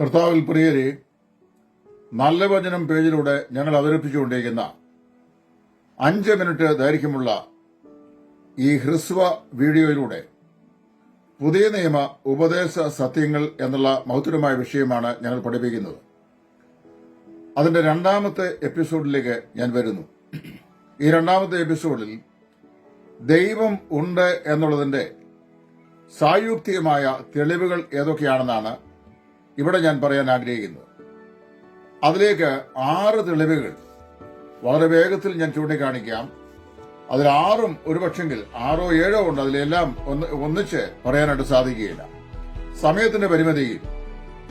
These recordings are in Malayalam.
കർത്താവിൽ പ്രിയരെ നല്ല വചനം പേജിലൂടെ ഞങ്ങൾ അവതരിപ്പിച്ചുകൊണ്ടിരിക്കുന്ന അഞ്ച് മിനിറ്റ് ദൈർഘ്യമുള്ള ഈ ഹ്രസ്വ വീഡിയോയിലൂടെ പുതിയ നിയമ ഉപദേശ സത്യങ്ങൾ എന്നുള്ള മഹത്തരമായ വിഷയമാണ് ഞങ്ങൾ പഠിപ്പിക്കുന്നത്. അതിന്റെ രണ്ടാമത്തെ എപ്പിസോഡിലേക്ക് ഞാൻ വരുന്നു. ഈ രണ്ടാമത്തെ എപ്പിസോഡിൽ ദൈവം ഉണ്ട് എന്നുള്ളതിന്റെ സായുക്തികമായ തെളിവുകൾ ഏതൊക്കെയാണെന്നാണ് ഇവിടെ ഞാൻ പറയാൻ ആഗ്രഹിക്കുന്നത് അതിലേക്ക് ആറ് തെളിവുകൾ. വളരെ വേഗത്തിൽ ഞാൻ ചൂണ്ടിക്കാണിക്കാം. അതിൽ ആറും ഒരുപക്ഷെങ്കിൽ ആറോ ഏഴോ ഉണ്ട്. അതിലെല്ലാം ഒന്ന് ഒന്നിച്ച് പറയാനായിട്ട് സാധിക്കുകയില്ല. സമയത്തിന്റെ പരിമിതിയിൽ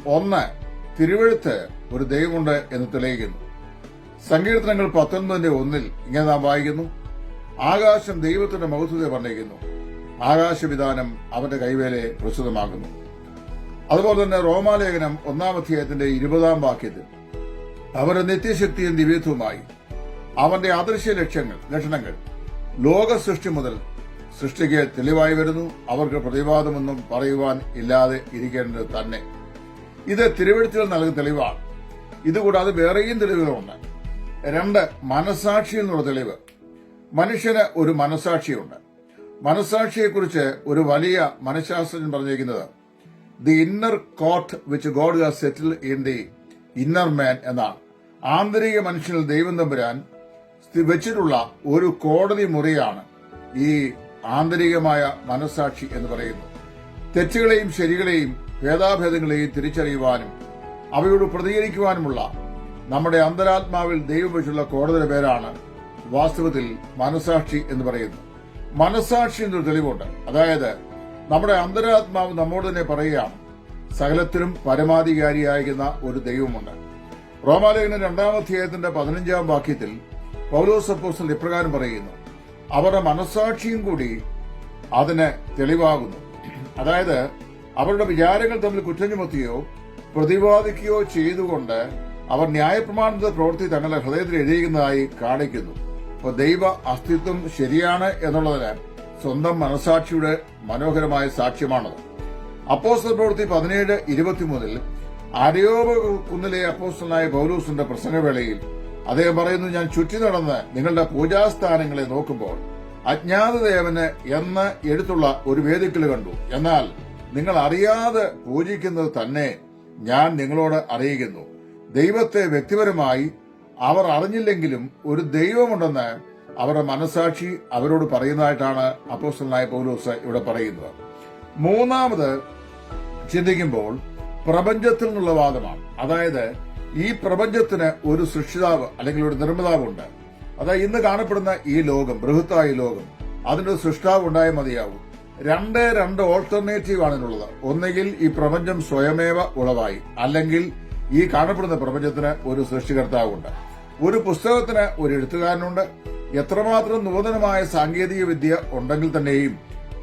ഒന്ന് തിരുവഴുത്ത് ഒരു ദൈവമുണ്ട് എന്ന് തെളിയിക്കുന്നു. സങ്കീർത്തനങ്ങൾ പത്തൊൻപതിന്റെ ഒന്നിൽ ഇങ്ങനെ നാം വായിക്കുന്നു. ആകാശം ദൈവത്തിന്റെ മഹത്വത്തെ വർണിക്കുന്നു. ആകാശവിധാനം അവന്റെ കൈവേലയെ പ്രസ്തുതമാകുന്നു അതുപോലെ തന്നെ റോമാലേഖനം ഒന്നാം അധ്യായത്തിന്റെ ഇരുപതാം വാക്യത്തിൽ അവരുടെ നിത്യശക്തിയും ദിവ്യത്വമായി അവന്റെ അദൃശ്യ ലക്ഷ്യങ്ങൾ ലക്ഷണങ്ങൾ ലോക സൃഷ്ടി മുതൽ സൃഷ്ടിക്ക് തെളിവായി വരുന്നു. അവർക്ക് പ്രതിവാദമൊന്നും പറയുവാൻ ഇല്ലാതെ ഇരിക്കേണ്ടത് തന്നെ. ഇത് തിരുവഴുത്തുകൾ നൽകുന്ന തെളിവാണ്. ഇതുകൂടാതെ വേറെയും തെളിവുകളുണ്ട്. രണ്ട് മനസാക്ഷി എന്നുള്ള തെളിവ്. മനുഷ്യന് ഒരു മനസാക്ഷിയുണ്ട്. മനസാക്ഷിയെക്കുറിച്ച് ഒരു വലിയ മനഃശാസ്ത്രജ്ഞൻ പറഞ്ഞിരിക്കുന്നത് the inner court which God has settle in the inner man എന്നാണ്. ആന്തരിക മനുഷ്യനിൽ ദൈവം തമ്പുരാൻ വെച്ചിട്ടുള്ള ഒരു കോടതി മുറിയാണ് ഈ ആന്തരികമായ മനസാക്ഷി എന്ന് പറയുന്നത് തെറ്റുകളെയും ശരികളെയും ഭേദാഭേദങ്ങളെയും തിരിച്ചറിയുവാനും അവയോട് പ്രതികരിക്കുവാനുമുള്ള നമ്മുടെ അന്തരാത്മാവിൽ ദൈവം വെച്ചുള്ള കോടതിയുടെ പേരാണ് വാസ്തവത്തിൽ മനസാക്ഷി എന്ന് പറയുന്നത് മനസാക്ഷി എന്നൊരു തെളിവുണ്ട്. അതായത് നമ്മുടെ അന്തരാത്മാവ് നമ്മോട് തന്നെ പറയുകയാണ് സകലത്തിലും പരമാധികാരിയായിരിക്കുന്ന ഒരു ദൈവമുണ്ട്. റോമാലേഖന രണ്ടാം അധ്യായത്തിന്റെ പതിനഞ്ചാം വാക്യത്തിൽ പൗലോസ് അപ്പോസ്റ്റൽ ഇപ്രകാരം പറയുന്നു അവരുടെ മനസാക്ഷിയും കൂടി അതിന് തെളിവാകുന്നു. അതായത് അവരുടെ വിചാരങ്ങൾ തമ്മിൽ കുറ്റം ചുമത്തിയോ പ്രതിപാദിക്കുകയോ ചെയ്തുകൊണ്ട് അവർ ന്യായപ്രമാണത്തിന്റെ പ്രവൃത്തി തങ്ങളുടെ ഹൃദയത്തിൽ എഴുതിയിരിക്കുന്നതായി കാണിക്കുന്നു. അപ്പോൾ ദൈവ അസ്തിത്വം ശരിയാണ് എന്നുള്ളതിന് സ്വന്തം മനസാക്ഷിയുടെ മനോഹരമായ സാക്ഷ്യമാണത്. അപ്പോസ്റ്റൽ പ്രവൃത്തി പതിനേഴ് ഇരുപത്തിമൂന്നിൽ അരയോപ കുന്നിലെ അപ്പോസ്റ്റലായ പൗലൂസിന്റെ പ്രസംഗവേളയിൽ അദ്ദേഹം പറയുന്നു ഞാൻ ചുറ്റി നടന്ന് നിങ്ങളുടെ പൂജാസ്ഥാനങ്ങളെ നോക്കുമ്പോൾ അജ്ഞാതദേവന് എന്ന് എടുത്തുള്ള ഒരു വേദിക്കൽ കണ്ടു. എന്നാൽ നിങ്ങൾ അറിയാതെ പൂജിക്കുന്നത് തന്നെ ഞാൻ നിങ്ങളോട് അറിയിക്കുന്നു. ദൈവത്തെ വ്യക്തിപരമായി അവർ അറിഞ്ഞില്ലെങ്കിലും ഒരു ദൈവമുണ്ടെന്ന് അവരുടെ മനസാക്ഷി അവരോട് പറയുന്നതായിട്ടാണ് അപ്പോസ്റ്റലായ പൗലോസ് ഇവിടെ പറയുന്നത്. മൂന്നാമത് ചിന്തിക്കുമ്പോൾ പ്രപഞ്ചത്തിൽ നിന്നുള്ള വാദമാണ്. അതായത് ഈ പ്രപഞ്ചത്തിന് ഒരു സൃഷ്ടിതാവ് അല്ലെങ്കിൽ ഒരു നിർമ്മിതാവുണ്ട്. അതായത് ഇന്ന് കാണപ്പെടുന്ന ഈ ലോകം ബൃഹത്തായ ലോകം അതിന്റെ സൃഷ്ടാവ് ഉണ്ടായ മതിയാവും. രണ്ട് രണ്ട് ഓൾട്ടർനേറ്റീവ് ആണ് ഇതിനുള്ളത്. ഒന്നുകിൽ ഈ പ്രപഞ്ചം സ്വയമേവ ഉളവായി അല്ലെങ്കിൽ ഈ കാണപ്പെടുന്ന പ്രപഞ്ചത്തിന് ഒരു സൃഷ്ടികർത്താവുണ്ട്. ഒരു പുസ്തകത്തിന് ഒരു എഴുത്തുകാരനുണ്ട് എത്രമാത്രം നൂതനമായ സാങ്കേതിക വിദ്യ ഉണ്ടെങ്കിൽ തന്നെയും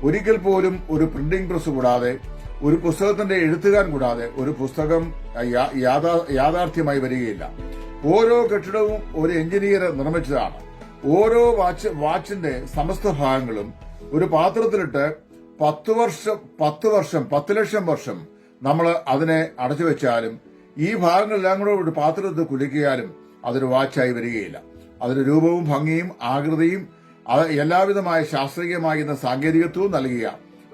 ഒരിക്കൽ പോലും ഒരു പ്രിന്റിംഗ് പ്രസ് കൂടാതെ ഒരു പുസ്തകത്തിന്റെ എഴുത്തുകാരൻ കൂടാതെ ഒരു പുസ്തകം യാഥാർത്ഥ്യമായി വരികയില്ല. ഓരോ കെട്ടിടവും ഒരു എഞ്ചിനീയർ നിർമ്മിച്ചതാണ്. ഓരോ വാച്ച് വാച്ചിന്റെ സമസ്ത ഭാഗങ്ങളും ഒരു പാത്രത്തിലിട്ട് പത്ത് വർഷം പത്ത് വർഷം പത്ത് ലക്ഷം വർഷം നമ്മൾ അതിനെ അടച്ചു വെച്ചാലും ഈ ഭാഗങ്ങളെല്ലാം കൂടെ ഒരു പാത്രത്തിൽ കുലുക്കിയാലും അതൊരു വാച്ചായി വരികയില്ല. അതിന് രൂപവും ഭംഗിയും ആകൃതിയും എല്ലാവിധമായ ശാസ്ത്രീയമായ സാങ്കേതികത്വവും നൽകിയ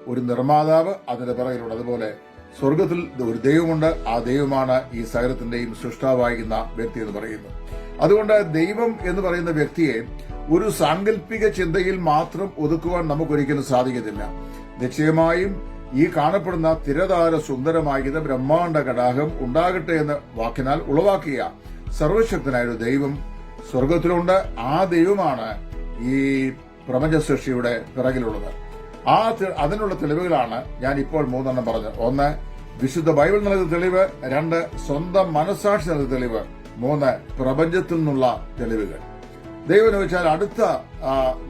ഒരു നിർമ്മാതാവ് അതിന്റെ പിറകിലുണ്ട്. അതുപോലെ സ്വർഗത്തിൽ ഒരു ദൈവമുണ്ട്. ആ ദൈവമാണ് ഈ സകലത്തിന്റെയും സൃഷ്ടാവായിരുന്ന വ്യക്തി എന്ന് പറയുന്നു. അതുകൊണ്ട് ദൈവം എന്ന് പറയുന്ന വ്യക്തിയെ ഒരു സാങ്കല്പിക ചിന്തയിൽ മാത്രം ഒതുക്കുവാൻ നമുക്കൊരിക്കലും സാധിക്കത്തില്ല. നിശ്ചയമായും ഈ കാണപ്പെടുന്ന തിരതാര സുന്ദരമായിരുന്ന ബ്രഹ്മാണ്ഡ കടാഹം ഉണ്ടാകട്ടെ എന്ന് വാക്കിനാൽ ഉളവാക്കിയ സർവശക്തനായൊരു ദൈവം സ്വർഗത്തിലുണ്ട്. ആ ദൈവമാണ് ഈ പ്രപഞ്ച സൃഷ്ടിയുടെ പിറകിലുള്ളത്. ആ അതിനുള്ള തെളിവുകളാണ് ഞാൻ ഇപ്പോൾ മൂന്നെണ്ണം പറഞ്ഞത്. ഒന്ന് വിശുദ്ധ ബൈബിൾ നൽകുന്ന തെളിവ്. രണ്ട് സ്വന്തം മനസ്സാക്ഷി നൽകുന്ന തെളിവ്. മൂന്ന് പ്രപഞ്ചത്തിൽ നിന്നുള്ള തെളിവുകൾ. ദൈവം വെച്ചാൽ അടുത്ത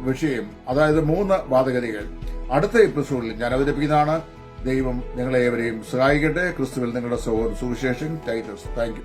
വിഷയം അതായത് മൂന്ന് വാദഗതികൾ. അടുത്ത എപ്പിസോഡിൽ ഞാൻ അവതരിപ്പിക്കുന്നതാണ്. ദൈവം നിങ്ങളെ ഏവരെയും സഹായിക്കട്ടെ. ക്രിസ്തുവിൽ നിങ്ങളുടെ സഹോദരൻ സുവിശേഷൻ ടൈറ്റസ് താങ്ക്